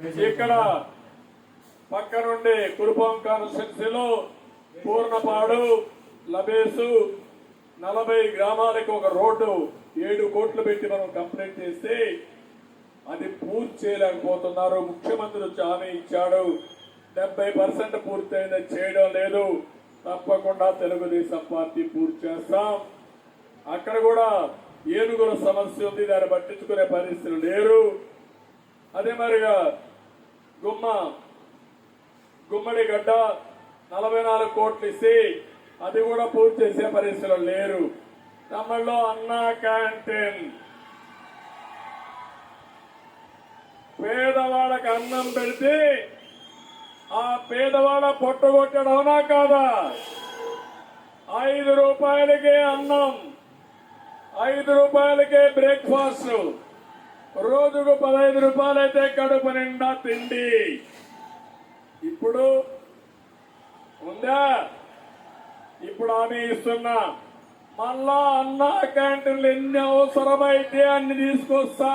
ఇక్కడ పక్క నుండి కురుపాం కాన్స్టిట్యున్సీలో పూర్ణపాడు లబేసు నలభై గ్రామాలకు ఒక రోడ్డు ఏడు కోట్లు పెట్టి మనం కంప్లీట్ చేస్తే అది పూర్తి చేయలేకపోతున్నారు. ముఖ్యమంత్రి వచ్చి హామీ ఇచ్చాడు. డెబ్బై పర్సెంట్ పూర్తయింది. చేయడం లేదు. తప్పకుండా తెలుగుదేశం పార్టీ పూర్తి చేస్తాం. అక్కడ కూడా ఏనుగుల సమస్య ఉంది. దాన్ని పట్టించుకునే పరిస్థితులు లేరు. అదే మరిగా గుమ్మ గుమ్మడి గడ్డ నలభై నాలుగు కోట్లు ఇస్తే అది కూడా పూర్తి చేసే పరిస్థితులు లేరు. తమిళలో అన్నా క్యాంటీన్. పేదవాళ్ళకి అన్నం పెడితే ఆ పేదవాళ్ళ పొట్టగొట్టడవునా కాదా? ఐదు రూపాయలకే అన్నం ఐదు రూపాయలకే బ్రేక్ఫాస్ట్. రోజుకు పదహైదు రూపాయలైతే కడుపు నిండా తిండి. ఇప్పుడు ఉందా? ఇప్పుడు ఆమె ఇస్తున్నా మళ్ళా అన్న క్యాంటీన్లు ఎన్ని అవసరమైతే అన్ని తీసుకొస్తా.